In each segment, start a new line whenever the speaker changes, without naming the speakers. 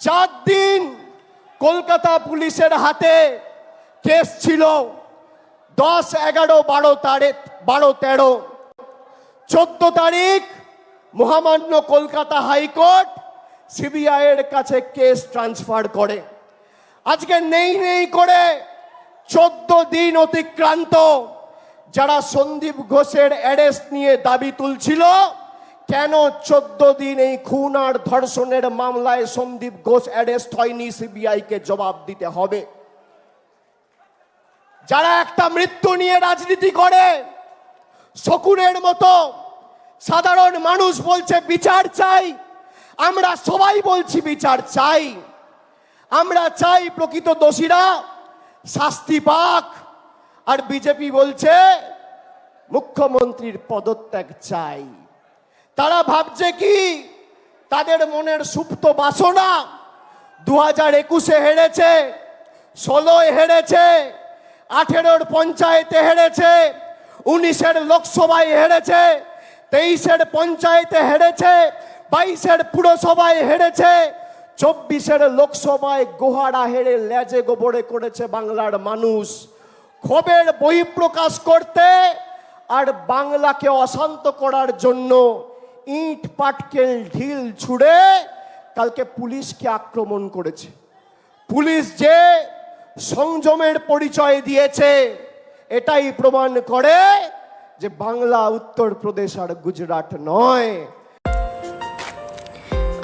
চার দিন কলকাতা পুলিশের হাতে কেস ছিল দশ, এগারো, বারো তারিখ, বারো, তেরো। চোদ্দ তারিখ মহামান্য কলকাতা হাইকোর্ট সিবিআই এর কাছে কেস ট্রান্সফার করে। আজকে নেই নেই করে চোদ্দ দিন অতিক্রান্ত যারা সন্দীপ ঘোষের অ্যারেস্ট নিয়ে দাবি তুলছিল কেন চোদ্দ দিন এই খুন আর ধর্ষণের মামলায় সন্দীপ ঘোষ অ্যারেস্ট হয়নি সিবিআইকে জবাব দিতে হবে? যারা একটা মৃত্যু নিয়ে রাজনীতি করে, শকুনের মতো সাধারণ মানুষ বলছে, বিচার চাই। আমরা সবাই বলছি, বিচার চাই। আমরা চাই প্রকৃত দোষীরা শাস্তি পাক। আর বিজেপি বলছে, মুখ্যমন্ত্রীর পদত্যাগ চাই। তারা ভাবছে কি? তাদের মনের সুপ্ত বাসনা দু হাজার একুশে হেরেছে, ষোলোয় হেরেছে, আঠেরোর পঞ্চায়েতে হেরেছে, উনিশের লোকসভায় হেরেছে, তেইশের পঞ্চায়েতে হেরেছে, বাইশের পুরসভায় হেরেছে, চব্বিশের লোকসভায় গোহারা হেরে লেজে গোবরে করেছে বাংলার মানুষ। ক্ষোভের বহিঃপ্রকাশ করতে আর বাংলাকে অশান্ত করার জন্য ইট পাটকেল ঢিল ছুড়ে কালকে পুলিশকে আক্রমণ করেছে। পুলিশ যে সংযমের পরিচয় দিয়েছে, এটাই প্রমাণ করে যে বাংলা, উত্তরপ্রদেশ আর গুজরাট নয়।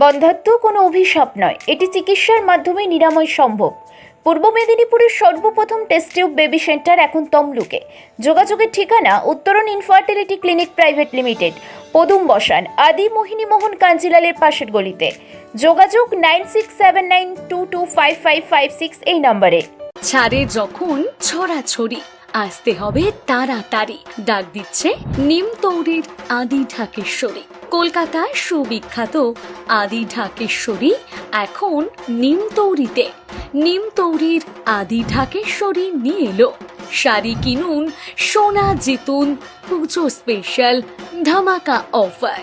বন্ধাত্ম কোনো অভিশাপ নয়। এটি চিকিৎসার মাধ্যমে নিরাময় সম্ভব। পূর্ব মেদিনীপুরের সর্বপ্রথম টেস্ট টিউব বেবি সেন্টার এখন তমলুকে। যোগাযোগের ঠিকানা উত্তরণ ইনফার্টিলিটি ক্লিনিক প্রাইভেট লিমিটেড পদুম বসান, আদি মোহিনী মোহন কাঞ্জিলালের পাশের গলিতে। যোগাযোগ nine six seven nine two two five five five six এই নম্বরে।
ছাড়ে যখন ছড়াছড়ি, আসতে হবে তাড়াতাড়ি। ডাক দিচ্ছে নিম নিমতৌড়ির আদি ঢাকেশ্বরী। কলকাতার সুবিখ্যাত আদি ঢাকেশ্বরী এখন নিমতৌড়িতে নিমতৌড়ির আদি ঢাকেশ্বরী নিয়ে এলো। শাড়ি কিনুন, সোনা জিতুন, পুজো স্পেশাল ধামাকা অফার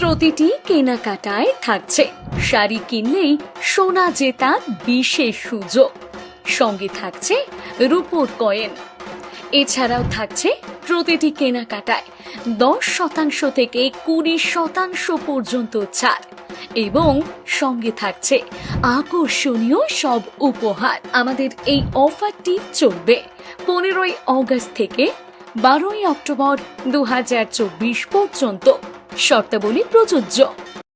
প্রতিটি কেনাকাটায় থাকছে। শাড়ি কিনলেই সোনা জেতার বিশেষ সুযোগ। সঙ্গে থাকছে রূপোর কয়েন। এছাড়াও থাকছে প্রতিটি কেনাকাটায় দশ শতাংশ থেকে কুড়ি শতাংশ পর্যন্ত ছাড় এবং সঙ্গে থাকছে আকর্ষণীয় সব উপহার। আমাদের এই অফারটি চলবে পনেরোই অগস্ট থেকে বারোই অক্টোবর দু হাজার চব্বিশ পর্যন্ত। শর্তাবলী প্রযোজ্য।